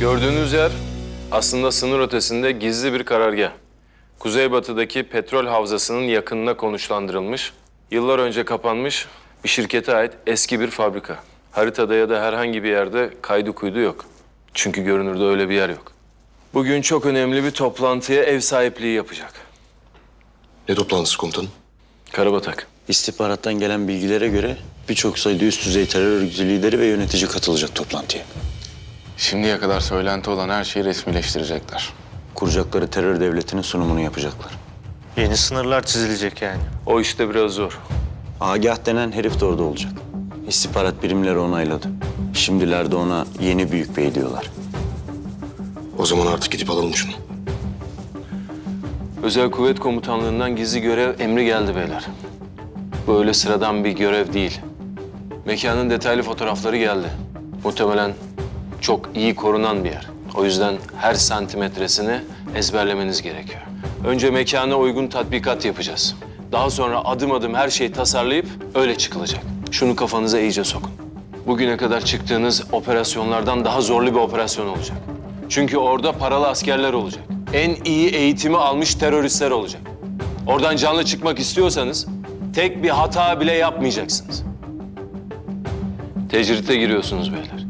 Gördüğünüz yer aslında sınır ötesinde gizli bir karargah. Kuzeybatıdaki petrol havzasının yakınına konuşlandırılmış, yıllar önce kapanmış bir şirkete ait eski bir fabrika. Haritada ya da herhangi bir yerde kaydı kuydu yok. Çünkü görünürde öyle bir yer yok. Bugün çok önemli bir toplantıya ev sahipliği yapacak. Ne toplantısı komutanım? Karabatak. İstihbarattan gelen bilgilere göre birçok sayıda üst düzey terör örgütü lideri ve yönetici katılacak toplantıya. Şimdiye kadar söylenti olan her şeyi resmileştirecekler. Kuracakları terör devletinin sunumunu yapacaklar. Yeni sınırlar çizilecek yani. O işte biraz zor. Agah denen herif de orada olacak. İstihbarat birimleri onayladı. Şimdilerde ona yeni büyük bey diyorlar. O zaman artık gidip alalım şunu. Özel Kuvvet Komutanlığı'ndan gizli görev emri geldi beyler. Bu öyle sıradan bir görev değil. Mekanın detaylı fotoğrafları geldi. Muhtemelen çok iyi korunan bir yer. O yüzden her santimetresini ezberlemeniz gerekiyor. Önce mekana uygun tatbikat yapacağız. Daha sonra adım adım her şeyi tasarlayıp öyle çıkılacak. Şunu kafanıza iyice sokun. Bugüne kadar çıktığınız operasyonlardan daha zorlu bir operasyon olacak. Çünkü orada paralı askerler olacak. En iyi eğitimi almış teröristler olacak. Oradan canlı çıkmak istiyorsanız tek bir hata bile yapmayacaksınız. Tecrite giriyorsunuz beyler.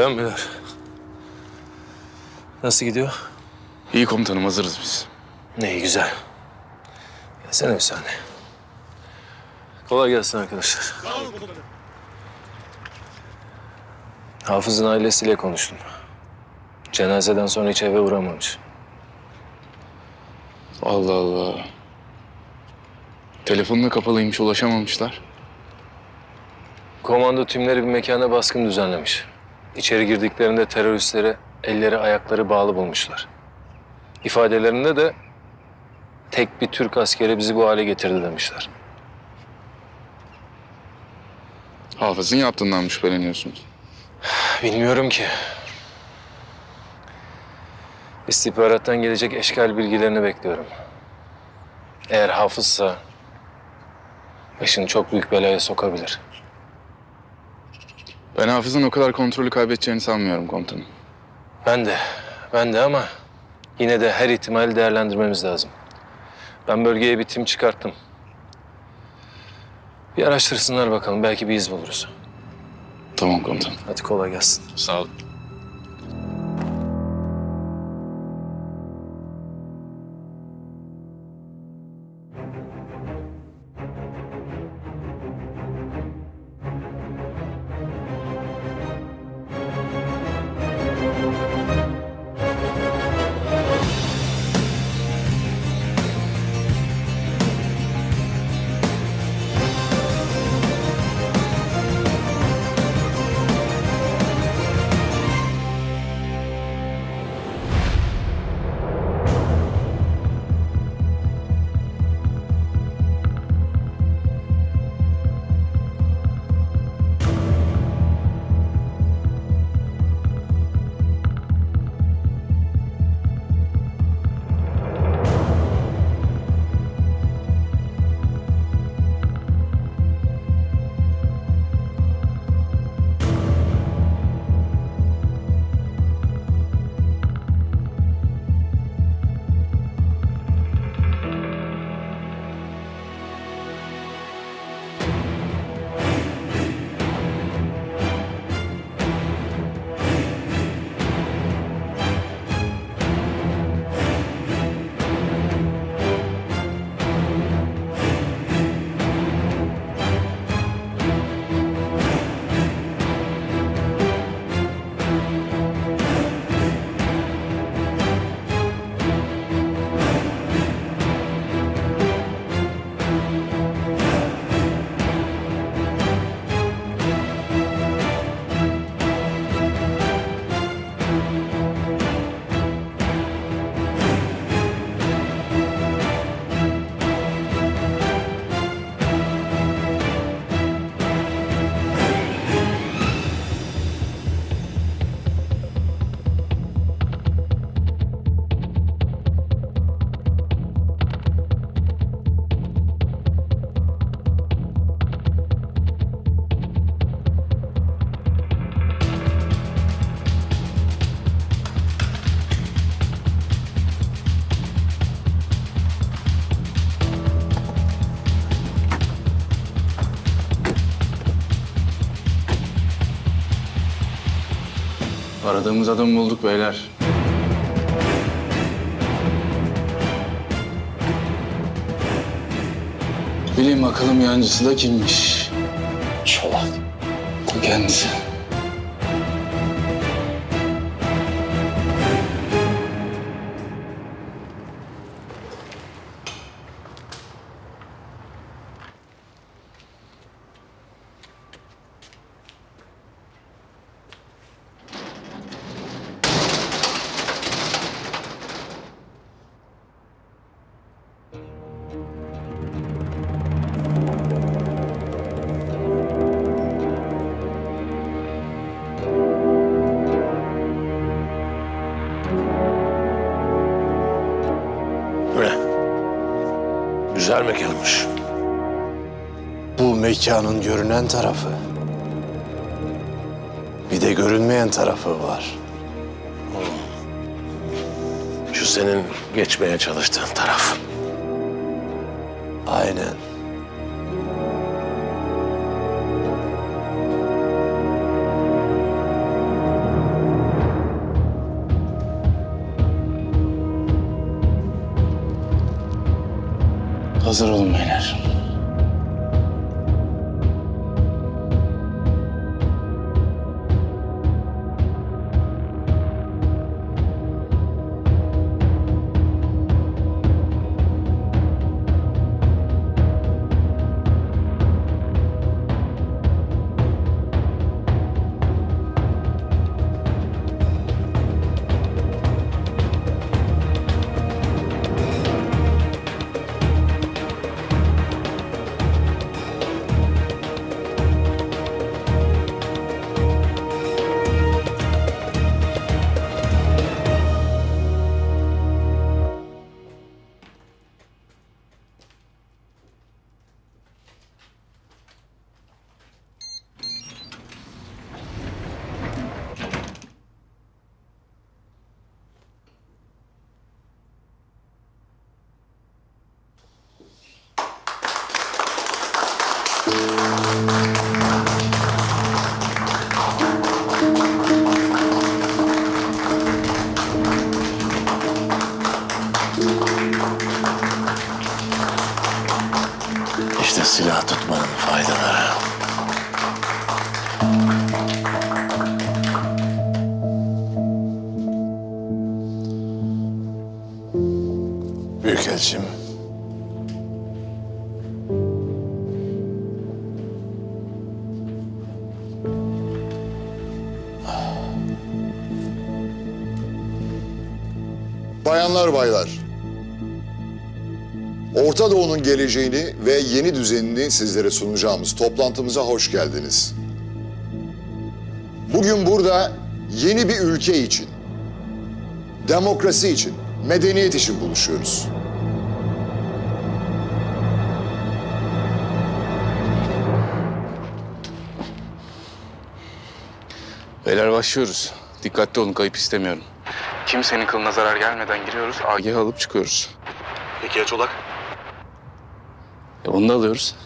Selam beyler. Nasıl gidiyor? İyi komutanım hazırız biz. Ne iyi güzel. Gelsene bir saniye. Kolay gelsin arkadaşlar. Hafız'ın ailesiyle konuştum. Cenazeden sonra hiç eve uğramamış. Allah Allah. Telefonla kapalıymış ulaşamamışlar. Komando timleri bir mekana baskın düzenlemiş. İçeri girdiklerinde teröristleri elleri ayakları bağlı bulmuşlar. İfadelerinde de tek bir Türk askeri bizi bu hale getirdi demişler. Hafız'ın yaptığından şüpheleniyorsunuz? Bilmiyorum ki. İstihbarattan gelecek eşkal bilgilerini bekliyorum. Eğer hafızsa başını çok büyük belaya sokabilir. Ben Hafız'ın o kadar kontrolü kaybedeceğini sanmıyorum komutanım. Ben de, ben de ama yine de her ihtimali değerlendirmemiz lazım. Ben bölgeye bir tim çıkarttım. Bir araştırsınlar bakalım, belki bir iz buluruz. Tamam komutanım. Hadi kolay gelsin. Sağ olun. Aradığımız adamı bulduk beyler. Bileyim bakalım yancısı da kimmiş? Çolak. Kendisi. Güzel mekanmış. Bu mekanın görünen tarafı. Bir de görünmeyen tarafı var. Şu senin geçmeye çalıştığın taraf. Aynen. Hazır olun beyler. Baylar. Orta Doğu'nun geleceğini ve yeni düzenini sizlere sunacağımız toplantımıza hoş geldiniz. Bugün burada yeni bir ülke için, demokrasi için, medeniyet için buluşuyoruz. Beyler başlıyoruz. Dikkatli olun kayıp istemiyorum. Kimsenin kılına zarar gelmeden giriyoruz. AGH alıp çıkıyoruz. Peki ya Çolak? E onu da alıyoruz.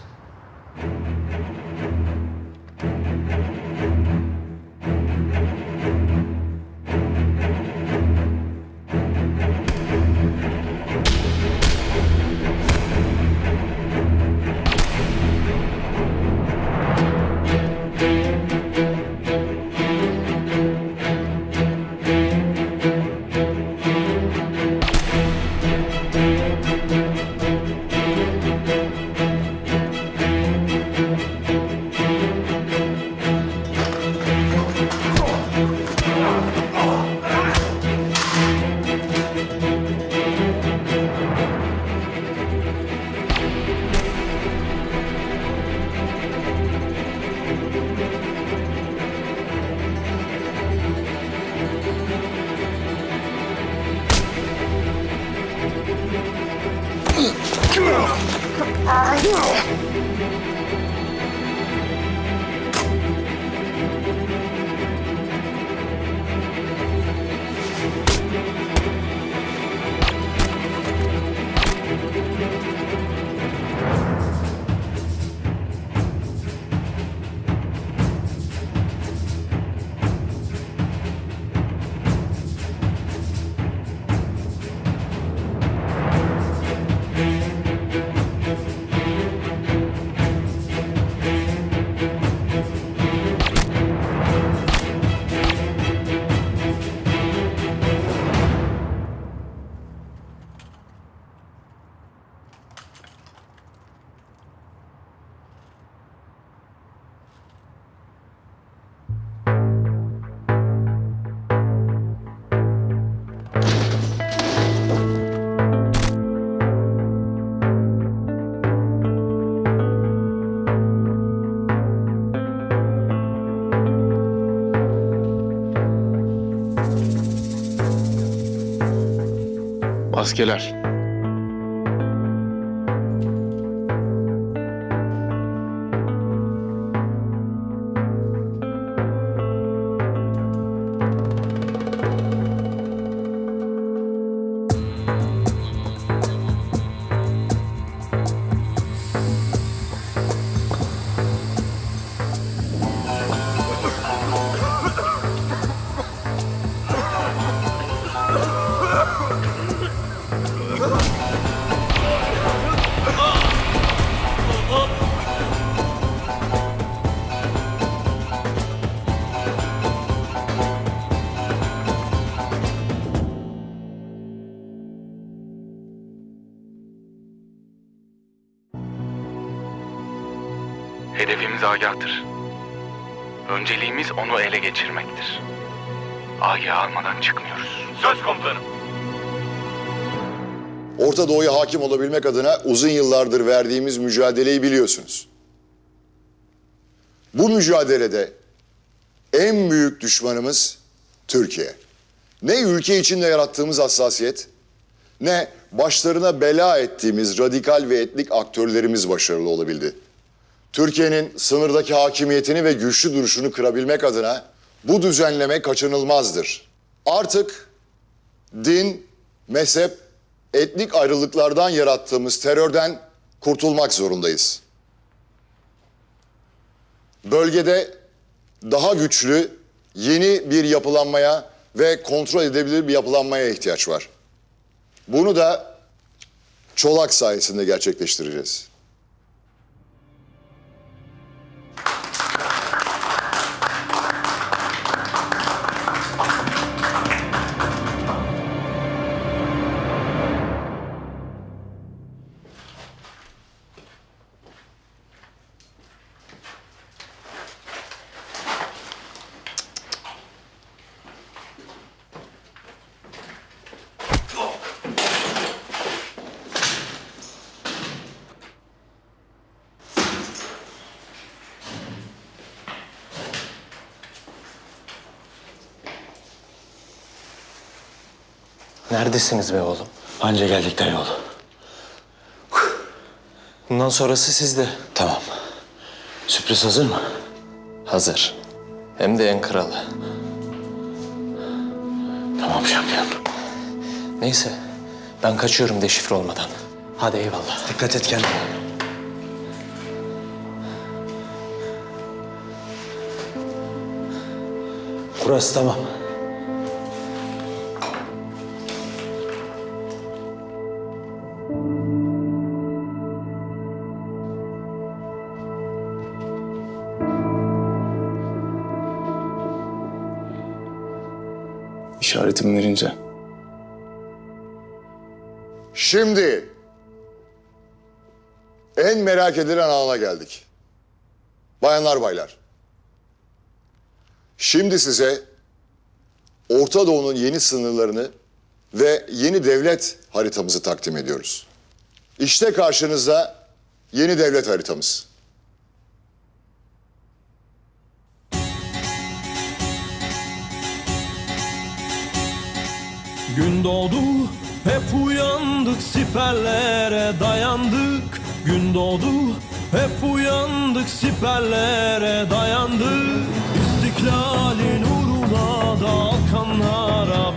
Maskeler. Agah'tır. Önceliğimiz onu ele geçirmektir. Agah'ı almadan çıkmıyoruz. Söz komutanım. Orta Doğu'ya hakim olabilmek adına uzun yıllardır verdiğimiz mücadeleyi biliyorsunuz. Bu mücadelede en büyük düşmanımız Türkiye. Ne ülke içinde yarattığımız hassasiyet, ne başlarına bela ettiğimiz radikal ve etnik aktörlerimiz başarılı olabildi. Türkiye'nin sınırdaki hakimiyetini ve güçlü duruşunu kırabilmek adına bu düzenleme kaçınılmazdır. Artık din, mezhep, etnik ayrılıklardan yarattığımız terörden kurtulmak zorundayız. Bölgede daha güçlü, yeni bir yapılanmaya ve kontrol edebilir bir yapılanmaya ihtiyaç var. Bunu da Çolak sayesinde gerçekleştireceğiz. Neredesiniz be oğlum? Anca geldik dayıoğlu. Bundan sonrası sizde. Tamam. Sürpriz hazır mı? Hazır. Hem de en kralı. Tamam şampiyon. Neyse. Ben kaçıyorum deşifre olmadan. Hadi eyvallah. Dikkat et kendine. Burası tamam. İşaretimi verince. Şimdi en merak edilen ana geldik. Bayanlar baylar. Şimdi size Orta Doğu'nun yeni sınırlarını ve yeni devlet haritamızı takdim ediyoruz. İşte karşınızda yeni devlet haritamız. Gün doğdu hep uyandık siperlere dayandık. Gün doğdu hep uyandık siperlere dayandık. İstiklalin uğruna da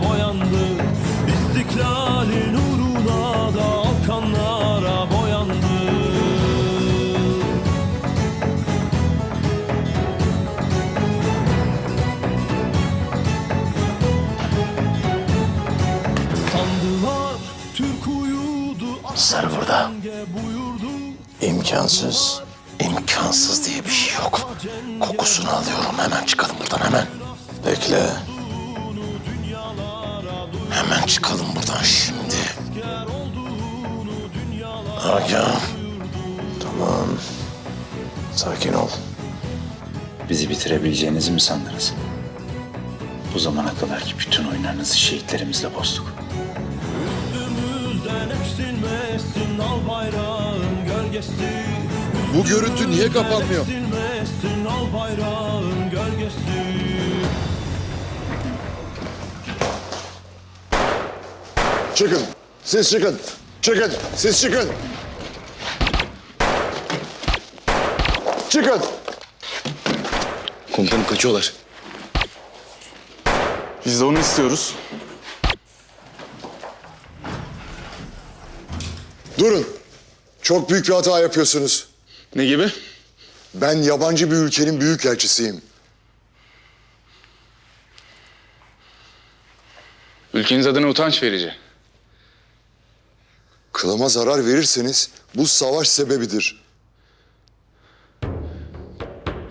boyandık. İstiklalin uğruna Sandılar Türk uyudu Sarı burada. İmkansız. İmkansız diye bir şey yok. Kokusunu alıyorum. Hemen çıkalım buradan hemen. Bekle. Hemen çıkalım buradan şimdi. Agah. Tamam. Sakin ol. Bizi bitirebileceğinizi mi sandınız? Bu zamana kadarki bütün oyunlarınızı şehitlerimizle bozduk. Bu görüntü niye kapanmıyor? Çıkın. Siz çıkın. Çıkın. Siz çıkın. Çıkın. Komutanım kaçıyorlar. Biz de onu istiyoruz. Durun. Çok büyük bir hata yapıyorsunuz. Ne gibi? Ben yabancı bir ülkenin büyükelçisiyim. Ülkeniz adına utanç verici. Kılıma zarar verirseniz bu savaş sebebidir.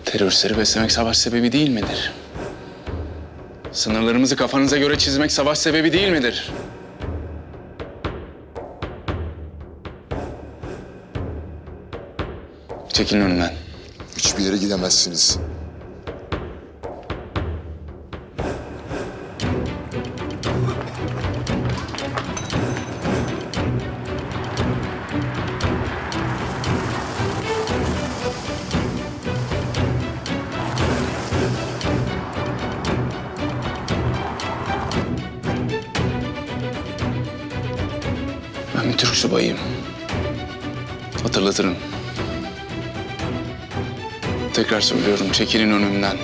Teröristleri beslemek savaş sebebi değil midir? Sınırlarımızı kafanıza göre çizmek savaş sebebi değil midir? Çekilin önümden. Hiçbir yere gidemezsiniz. Ben bir Türk subayıyım. Hatırlatırım. Tekrar söylüyorum, çekilin önümden.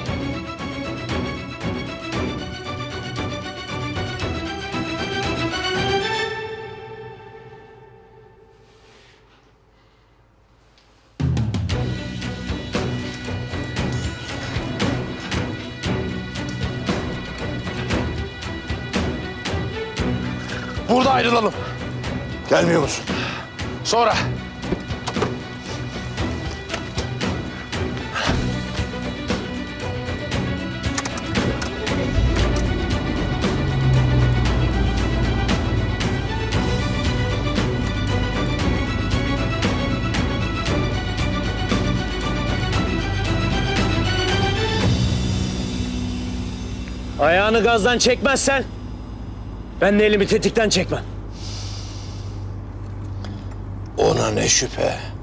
Burada ayrılalım. Gelmiyor musun? Sonra. Ayağını gazdan çekmezsen ben de elimi tetikten çekmem. Ona ne şüphe.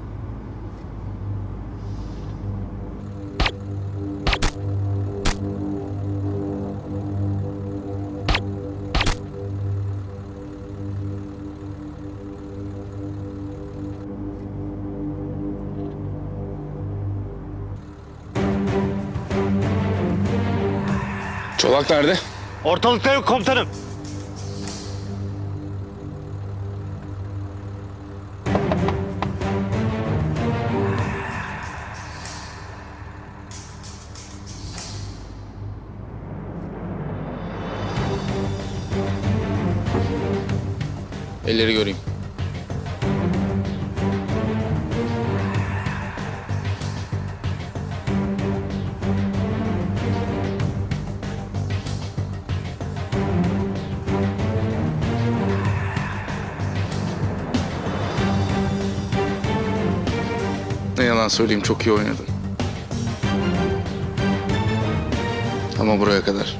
Çolak nerede? Ortalıkta yok komutanım. Ne yalan söyleyeyim çok iyi oynadın. Ama buraya kadar.